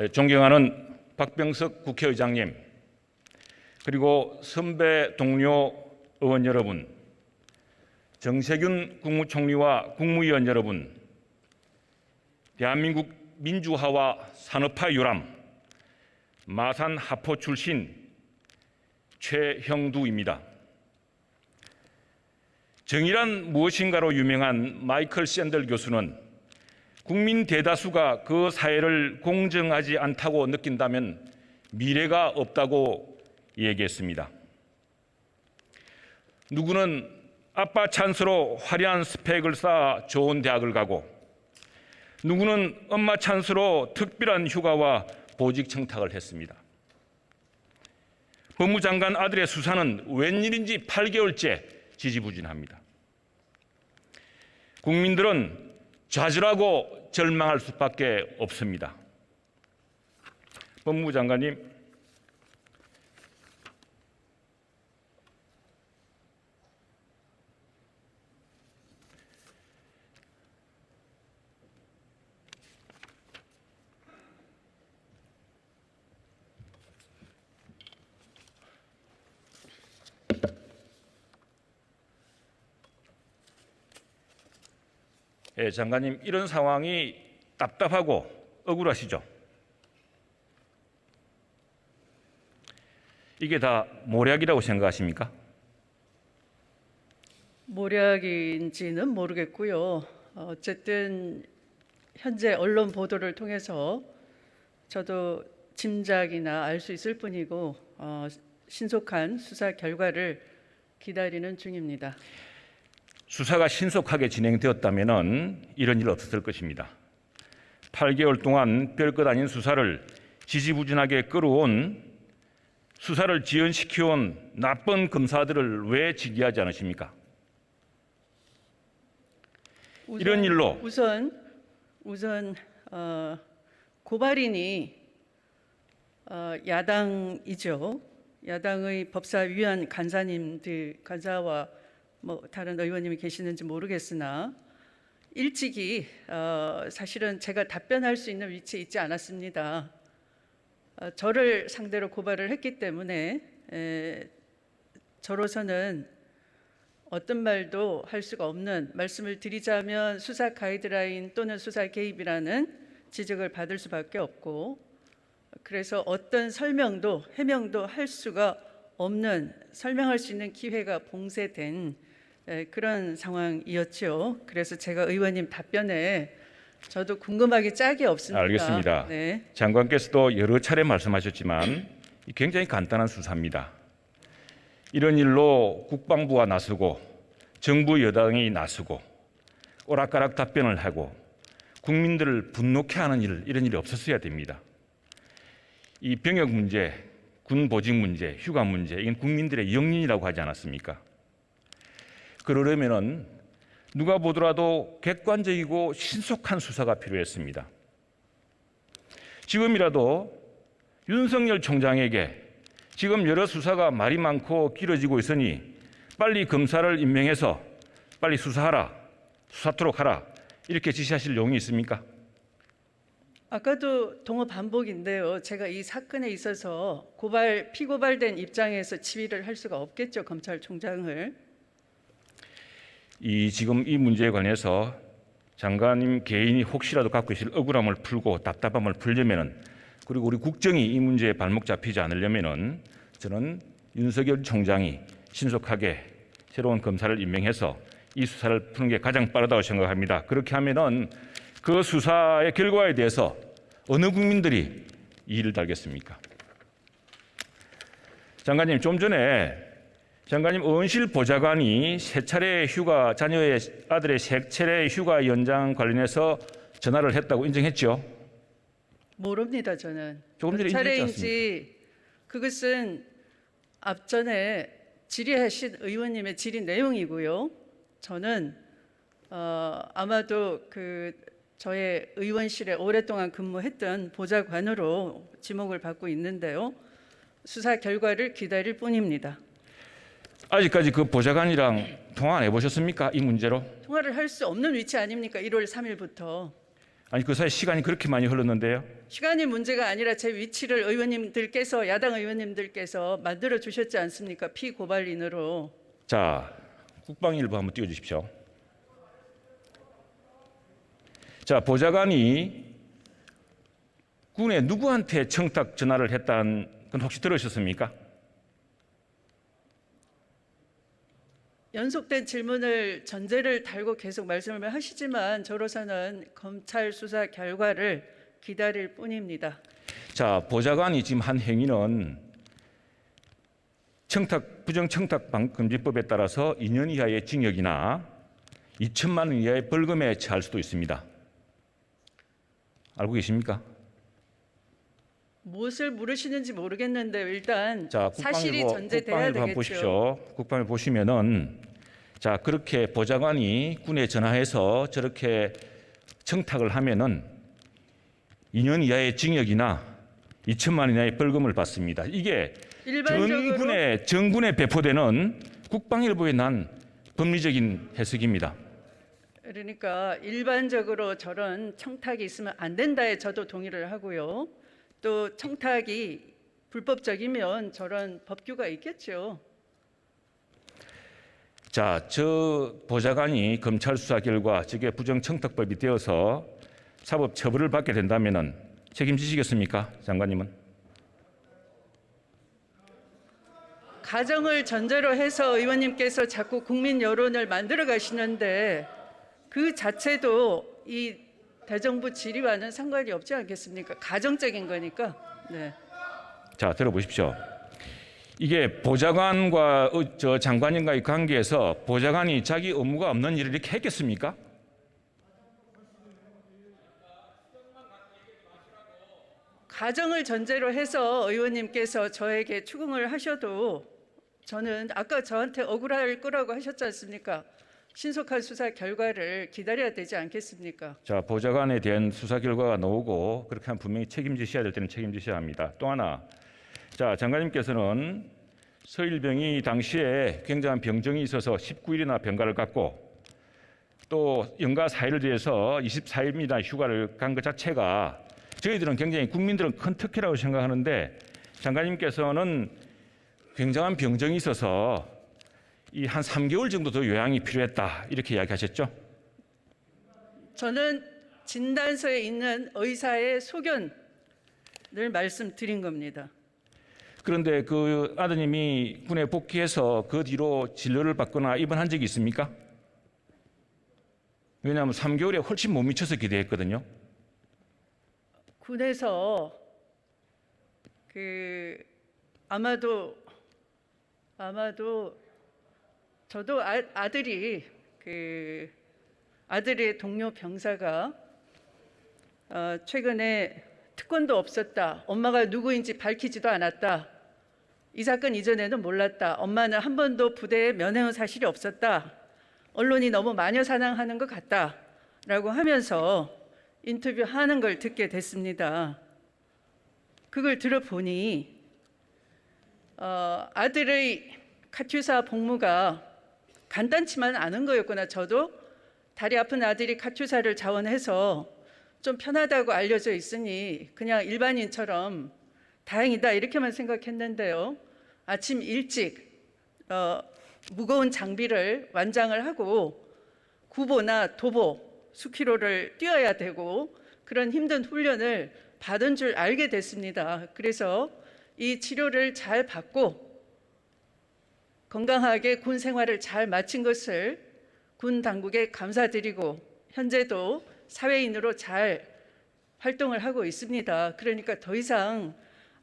에, 존경하는 박병석 국회의장님, 그리고 선배 동료 의원 여러분, 정세균 국무총리와 국무위원 여러분, 대한민국 민주화와 산업화 유람, 마산 하포 출신 최형두입니다. 정의란 무엇인가로 유명한 마이클 샌들 교수는 국민 대다수가 그 사회를 공정하지 않다고 느낀다면 미래가 없다고 얘기했습니다. 누구는 아빠 찬스로 화려한 스펙을 쌓아 좋은 대학을 가고 누구는 엄마 찬스로 특별한 휴가와 보직 청탁을 했습니다. 법무장관 아들의 수사는 웬일인지 8개월째 지지부진합니다. 국민들은 좌절하고 절망할 수밖에 없습니다. 법무장관님, 예, 장관님 이런 상황이 답답하고 억울하시죠? 이게 다 모략이라고 생각하십니까? 모략인지는 모르겠고요. 어쨌든 현재 언론 보도를 통해서 저도 짐작이나 알 수 있을 뿐이고 어, 신속한 수사 결과를 기다리는 중입니다. 수사가 신속하게 진행되었다면 이런 일 없었을 것입니다. 8개월 동안 별것 아닌 수사를 지지부진하게 끌어온 수사를 지연시켜온 나쁜 검사들을 왜 징계하지 않으십니까? 우선, 이런 일로 우선 우선 어, 고발인이 어, 야당이죠. 야당의 법사위원 간사님들 간사와 뭐 다른 의원님이 계시는지 모르겠으나 일찍이 어, 사실은 제가 답변할 수 있는 위치에 있지 않았습니다. 어, 저를 상대로 고발을 했기 때문에 에, 저로서는 어떤 말도 할 수가 없는 말씀을 드리자면 수사 가이드라인 또는 수사 개입이라는 지적을 받을 수밖에 없고 그래서 어떤 설명도 해명도 할 수가 없는 설명할 수 있는 기회가 봉쇄된 에, 그런 상황이었죠. 그래서 제가 의원님 답변에 저도 궁금하기 짝이 없습니다. 알겠습니다. 네. 장관께서도 여러 차례 말씀하셨지만 이 굉장히 간단한 수사입니다. 이런 일로 국방부가 나서고 정부 여당이 나서고 오락가락 답변을 하고 국민들을 분노케 하는 일 이런 일이 없었어야 됩니다. 이 병역 문제, 군 보직 문제, 휴가 문제 이건 국민들의 영린이라고 하지 않았습니까? 그러려면은 누가 보더라도 객관적이고 신속한 수사가 필요했습니다. 지금이라도 윤석열 총장에게 지금 여러 수사가 말이 많고 길어지고 있으니 빨리 검사를 임명해서 빨리 수사하라, 수사토록 하라 이렇게 지시하실 용이 있습니까? 아까도 동호 반복인데요. 제가 이 사건에 있어서 고발 피고발된 입장에서 지휘를 할 수가 없겠죠. 검찰총장을. 이 지금 이 문제에 관해서 장관님 개인이 혹시라도 갖고 계실 억울함을 풀고 답답함을 풀려면은 그리고 우리 국정이 이 문제에 발목 잡히지 않으려면은 저는 윤석열 총장이 신속하게 새로운 검사를 임명해서 이 수사를 푸는 게 가장 빠르다고 생각합니다. 그렇게 하면은 그 수사의 결과에 대해서 어느 국민들이 이의를 달겠습니까? 장관님 좀 전에 장관님 의원실 보좌관이 세 차례 휴가 자녀의 아들의 세 차례 휴가 연장 관련해서 전화를 했다고 인정했죠. 모릅니다 저는. 조금 전에 몇 차례인지 그것은 앞전에 질의하신 의원님의 질의 내용이고요. 저는 어, 아마도 그 저의 의원실에 오랫동안 근무했던 보좌관으로 지목을 받고 있는데요. 수사 결과를 기다릴 뿐입니다. 아직까지 그 보좌관이랑 통화 안 해보셨습니까? 이 문제로? 통화를 할 수 없는 위치 아닙니까? 1월 3일부터. 아니 그 사이 시간이 그렇게 많이 흘렀는데요. 시간이 문제가 아니라 제 위치를 의원님들께서 야당 의원님들께서 만들어 주셨지 않습니까? 피고발인으로. 자, 국방일보 한번 띄워주십시오. 자, 보좌관이 군에 누구한테 청탁 전화를 했다는 건 혹시 들으셨습니까? 연속된 질문을 전제를 달고 계속 말씀을 하시지만 저로서는 검찰 수사 결과를 기다릴 뿐입니다. 자, 보좌관이 지금 한 행위는 청탁 부정 청탁 방- 금지법에 따라서 2년 이하의 징역이나 2천만 원 이하의 벌금에 처할 수도 있습니다. 알고 계십니까? 무엇을 물으시는지 모르겠는데 일단 자, 사실이 국방일보, 전제돼야 국방일보 한번 되겠죠. 보십시오. 국방을 보시면은 자 그렇게 보좌관이 군에 전화해서 저렇게 청탁을 하면은 2년 이하의 징역이나 2천만 원 이하의 벌금을 받습니다. 이게 일반적으로 전군에 정군에 배포되는 국방일보에 난 법리적인 해석입니다. 그러니까 일반적으로 저런 청탁이 있으면 안 된다에 저도 동의를 하고요. 또 청탁이 불법적이면 저런 법규가 있겠죠. 자, 저 보좌관이 검찰 수사 결과 저게 부정 청탁법이 되어서 사법 처벌을 받게 된다면은 책임지시겠습니까, 장관님은? 가정을 전제로 해서 의원님께서 자꾸 국민 여론을 만들어 가시는데 그 자체도 이 대정부 질의와는 상관이 없지 않겠습니까? 가정적인 거니까. 네. 자, 들어보십시오. 이게 보좌관과 어, 저 장관님과의 관계에서 보좌관이 자기 업무가 없는 일을 이렇게 했겠습니까? 가정을 전제로 해서 의원님께서 저에게 추궁을 하셔도 저는 아까 저한테 억울할 거라고 하셨지 않습니까? 신속한 수사 결과를 기다려야 되지 않겠습니까? 자, 보좌관에 대한 수사 결과가 나오고 그렇게 하면 분명히 책임지셔야 될 때는 책임지셔야 합니다. 또 하나, 자, 장관님께서는 서일병이 당시에 굉장한 병정이 있어서 19일이나 병가를 갖고 또 연가 사일을 위해서 24일입니다 휴가를 간 것 자체가 저희들은 굉장히 국민들은 큰 특혜라고 생각하는데 장관님께서는 굉장한 병정이 있어서 이 한 3개월 정도 더 요양이 필요했다 이렇게 이야기하셨죠? 저는 진단서에 있는 의사의 소견을 말씀드린 겁니다. 그런데 그 아드님이 군에 복귀해서 그 뒤로 진료를 받거나 입원한 적이 있습니까? 왜냐하면 3개월에 훨씬 못 미쳐서 기대했거든요. 군에서 그 아마도 아마도 저도 아, 아들이 그 아들의 동료 병사가 어, 최근에 특권도 없었다. 엄마가 누구인지 밝히지도 않았다. 이 사건 이전에는 몰랐다. 엄마는 한 번도 부대에 면회온 사실이 없었다. 언론이 너무 마녀 사냥하는 것 같다. 라고 하면서 인터뷰하는 걸 듣게 됐습니다. 그걸 들어보니 어, 아들의 카투사 복무가 간단치만 않은 거였구나. 저도 다리 아픈 아들이 카투사를 자원해서 좀 편하다고 알려져 있으니 그냥 일반인처럼 다행이다 이렇게만 생각했는데요. 아침 일찍 어, 무거운 장비를 완장을 하고 구보나 도보 수키로를 뛰어야 되고 그런 힘든 훈련을 받은 줄 알게 됐습니다. 그래서 이 치료를 잘 받고 건강하게 군 생활을 잘 마친 것을 군 당국에 감사드리고 현재도 사회인으로 잘 활동을 하고 있습니다. 그러니까 더 이상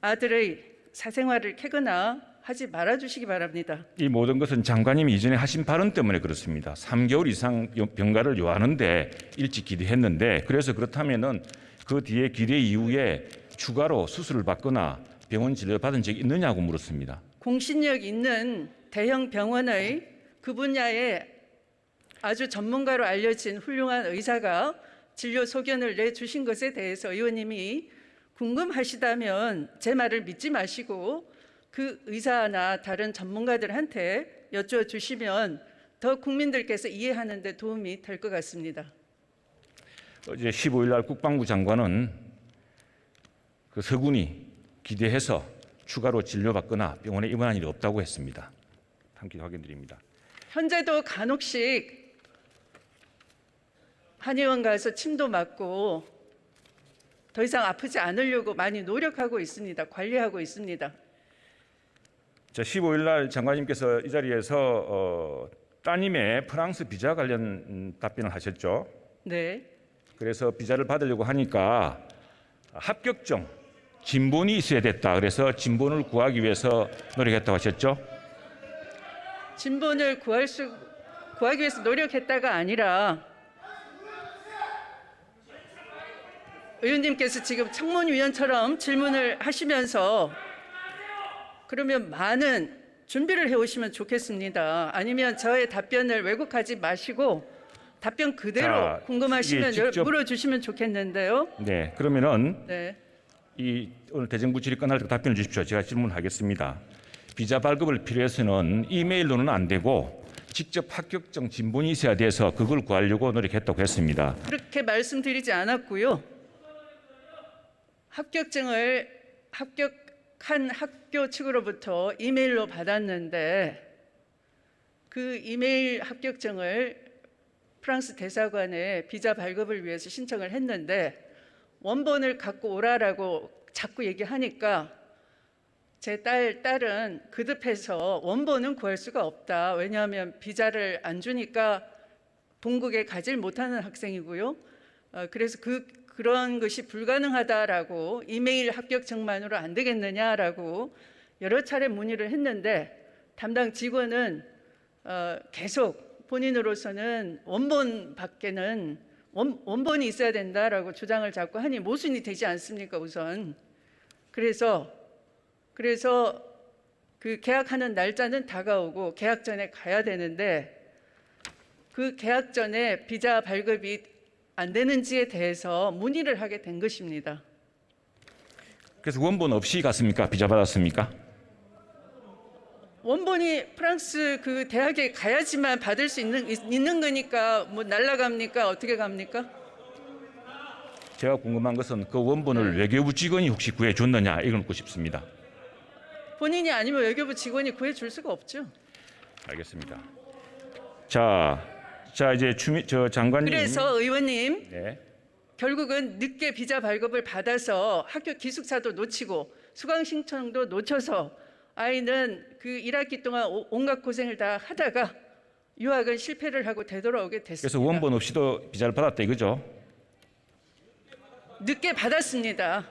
아들의 사생활을 캐거나 하지 말아 주시기 바랍니다. 이 모든 것은 장관님이 이전에 하신 발언 때문에 그렇습니다. 3개월 이상 요- 병가를 요하는데 일찍 기대했는데 그래서 그렇다면은 그 뒤에 기대 이후에 추가로 수술을 받거나 병원 진료 받은 적이 있느냐고 물었습니다. 공신력 있는 대형 병원의 그 분야에 아주 전문가로 알려진 훌륭한 의사가 진료 소견을 내주신 것에 대해서 의원님이 궁금하시다면 제 말을 믿지 마시고 그 의사나 다른 전문가들한테 여쭈어 주시면 더 국민들께서 이해하는 데 도움이 될 것 같습니다. 어제 15일 날 국방부 장관은 그 서군이 기대해서 추가로 진료받거나 병원에 입원한 일이 없다고 했습니다. 함께 확인드립니다. 현재도 간혹씩 한의원 가서 침도 맞고 더 이상 아프지 않으려고 많이 노력하고 있습니다. 관리하고 있습니다. 자, 15일 날 장관님께서 이 자리에서 어, 따님의 프랑스 비자 관련 음, 답변을 하셨죠. 네. 그래서 비자를 받으려고 하니까 합격증, 진본이 있어야 됐다. 그래서 진본을 구하기 위해서 노력했다고 하셨죠. 진본을 구할 수 구하기 위해서 노력했다가 아니라 의원님께서 지금 청문위원처럼 질문을 하시면서 그러면 많은 준비를 해오시면 좋겠습니다. 아니면 저의 답변을 왜곡하지 마시고 답변 그대로 자, 궁금하시면 이게 직접- 물어주시면 좋겠는데요. 네, 그러면은 네. 이 오늘 대정부 질의 끝날 때 답변을 주십시오. 제가 질문하겠습니다. 비자 발급을 필요해서는 이메일로는 안 되고 직접 합격증 진본이 있어야 돼서 그걸 구하려고 노력했다고 했습니다. 그렇게 말씀드리지 않았고요. 합격증을 합격한 학교 측으로부터 이메일로 받았는데 그 이메일 합격증을 프랑스 대사관에 비자 발급을 위해서 신청을 했는데 원본을 갖고 오라라고 자꾸 얘기하니까 제 딸 딸은 그득해서 원본은 구할 수가 없다. 왜냐하면 비자를 안 주니까 본국에 가질 못하는 학생이고요. 어, 그래서 그 그런 것이 불가능하다라고 이메일 합격증만으로 안 되겠느냐라고 여러 차례 문의를 했는데 담당 직원은 어, 계속 본인으로서는 원본 밖에는 원, 원본이 있어야 된다라고 주장을 자꾸 하니 모순이 되지 않습니까 우선 그래서 그래서 그 계약하는 날짜는 다가오고 계약 전에 가야 되는데 그 계약 전에 비자 발급이 안 되는지에 대해서 문의를 하게 된 것입니다. 그래서 원본 없이 갔습니까? 비자 받았습니까? 원본이 프랑스 그 대학에 가야지만 받을 수 있는 있는 거니까 뭐 날라갑니까 어떻게 갑니까? 제가 궁금한 것은 그 원본을 외교부 직원이 혹시 구해 줬느냐 이걸 묻고 싶습니다. 본인이 아니면 외교부 직원이 구해줄 수가 없죠. 알겠습니다. 자, 자 이제 추미 저 장관님. 그래서 의원님 네. 결국은 늦게 비자 발급을 받아서 학교 기숙사도 놓치고 수강 신청도 놓쳐서 아이는 그 1학기 동안 오- 온갖 고생을 다 하다가 유학은 실패를 하고 되돌아오게 됐습니다. 그래서 원본 없이도 비자를 받았다 이거죠. 늦게 받았습니다.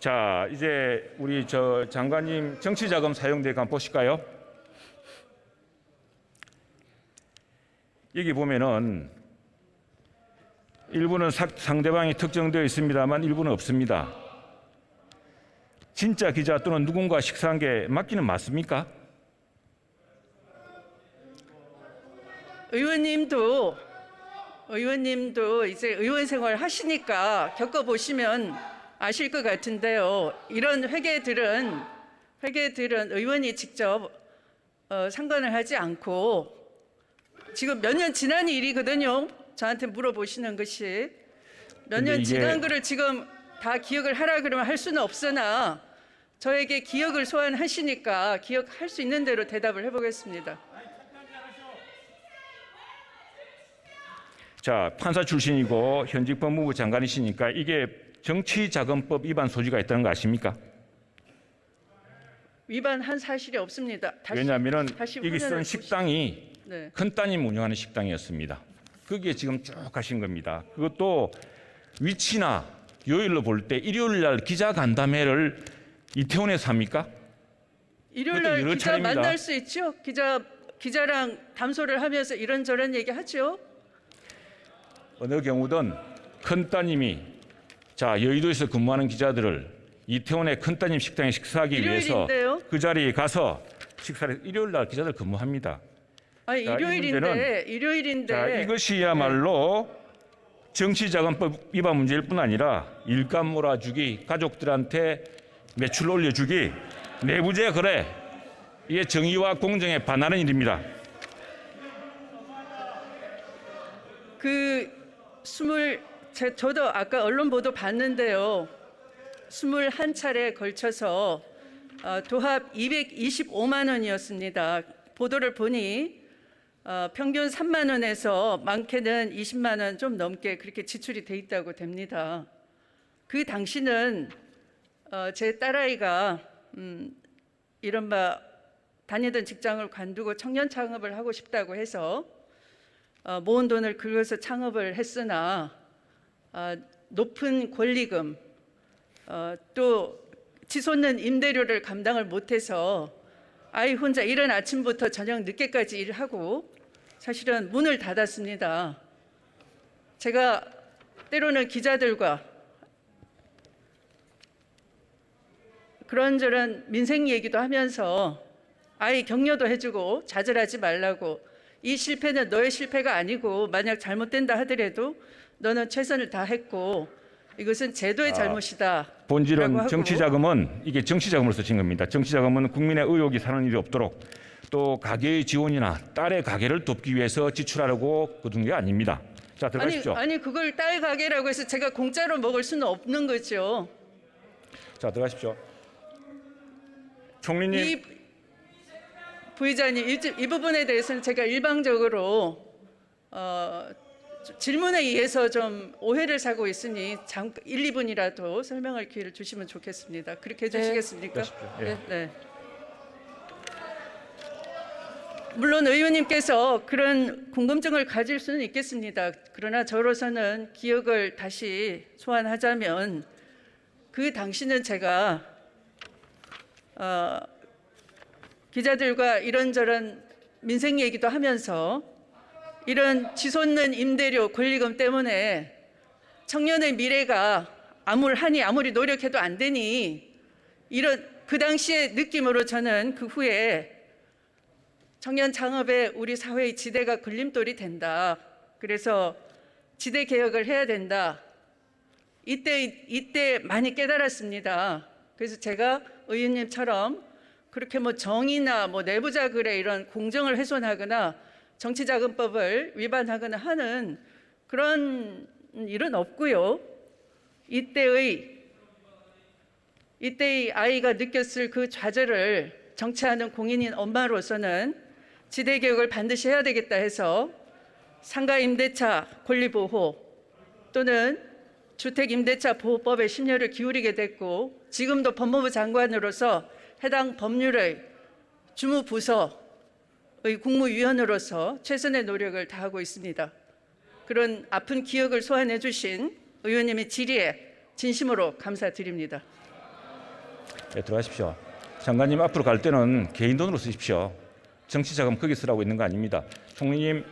자, 이제 우리 저 장관님 정치 자금 사용대 한번 보실까요? 여기 보면은 일부는 사- 상대방이 특정되어 있습니다만 일부는 없습니다. 진짜 기자 또는 누군가 식사한 게 맞기는 맞습니까? 의원님도 의원님도 이제 의원 생활 하시니까 겪어 보시면 아실 것 같은데요. 이런 회계들은 회계들은 의원이 직접 어, 상관을 하지 않고 지금 몇 년 지난 일이거든요. 저한테 물어보시는 것이 몇 년 지난 거를 지금 다 기억을 하라 그러면 할 수는 없으나 저에게 기억을 소환하시니까 기억할 수 있는 대로 대답을 해보겠습니다. 자, 판사 출신이고 현직 법무부 장관이시니까 이게 정치자금법 위반 소지가 있다는 거 아십니까? 위반한 사실이 없습니다. 다시, 왜냐하면은 다시 여기 쓴 식당이 네. 큰 따님 운영하는 식당이었습니다. 거기에 지금 쭉 가신 겁니다. 그것도 위치나 요일로 볼 때 일요일 날 기자 간담회를 이태원에서 합니까? 일요일 날 기자 차례입니다. 만날 수 있죠. 기자 기자랑 담소를 하면서 이런저런 얘기 하죠. 어느 경우든 큰 따님이 자 여의도에서 근무하는 기자들을 이태원의 큰 따님 식당에 식사하기 위해서 일요일인데요. 그 자리에 가서 식사를 일요일 날 기자들 근무합니다. 아니 자, 이 일요일인데 문제는- 일요일인데 자, 이것이야말로 정치자금법 위반 문제일 뿐 아니라 일감 몰아주기, 가족들한테 매출 올려주기, 내부재 거래, 이게 정의와 공정에 반하는 일입니다. 그 스물 제, 저도 아까 언론 보도 봤는데요. 21차례에 걸쳐서 어, 도합 225만 원이었습니다. 보도를 보니 어, 평균 3만 원에서 많게는 20만 원 좀 넘게 그렇게 지출이 돼 있다고 됩니다. 그 당시는 어, 제 딸아이가 음, 이른바 다니던 직장을 관두고 청년 창업을 하고 싶다고 해서 어, 모은 돈을 긁어서 창업을 했으나 아, 높은 권리금 어, 또 치솟는 임대료를 감당을 못해서 아이 혼자 이른 아침부터 저녁 늦게까지 일하고 사실은 문을 닫았습니다. 제가 때로는 기자들과 그런저런 민생 얘기도 하면서 아이 격려도 해주고 좌절하지 말라고 이 실패는 너의 실패가 아니고 만약 잘못된다 하더라도 너는 최선을 다했고 이것은 제도의 아, 잘못이다. 라고 본질은 하고. 정치 자금은 이게 정치 자금으로서 진 겁니다. 정치 자금은 국민의 의혹이 사는 일이 없도록 또 가계의 지원이나 딸의 가게를 돕기 위해서 지출하려고 거둔 게 아닙니다. 자 아니, 들어가십시오. 아니 그걸 딸 가게라고 해서 제가 공짜로 먹을 수는 없는 거죠. 자 들어가십시오. 총리님 이 부의장님 이, 이 부분에 대해서는 제가 일방적으로 어, 질문에 의해서 좀 오해를 사고 있으니 잠 1, 2분이라도 설명할 기회를 주시면 좋겠습니다. 그렇게 해주시겠습니까? 예. 네. 네. 물론 의원님께서 그런 궁금증을 가질 수는 있겠습니다. 그러나 저로서는 기억을 다시 소환하자면 그 당시는 제가 어, 기자들과 이런저런 민생 얘기도 하면서 이런 치솟는 임대료 권리금 때문에 청년의 미래가 아무하니 아무리 노력해도 안 되니 이런 그 당시의 느낌으로 저는 그 후에 청년 창업에 우리 사회의 지대가 걸림돌이 된다. 그래서 지대 개혁을 해야 된다. 이때 이때 많이 깨달았습니다. 그래서 제가 의원님처럼 그렇게 뭐 정의나 뭐 내부자 글에 이런 공정을 훼손하거나 정치자금법을 위반하거나 하는 그런 일은 없고요. 이때의 이때의 아이가 느꼈을 그 좌절을 정치하는 공인인 엄마로서는 지대 개혁을 반드시 해야 되겠다 해서 상가 임대차 권리 보호 또는 주택 임대차 보호법에 심려를 기울이게 됐고 지금도 법무부 장관으로서 해당 법률의 주무 부서의 국무위원으로서 최선의 노력을 다하고 있습니다. 그런 아픈 기억을 소환해 주신 의원님의 질의에 진심으로 감사드립니다. 예, 들어가십시오. 장관님 앞으로 갈 때는 개인 돈으로 쓰십시오. 정치 자금 거기 쓰라고 있는 거 아닙니다. 총리님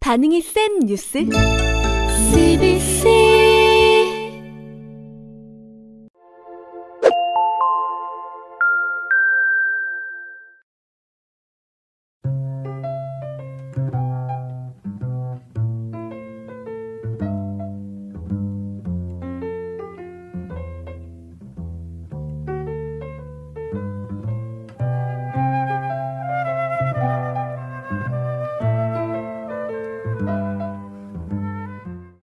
반응이 센 뉴스 CBC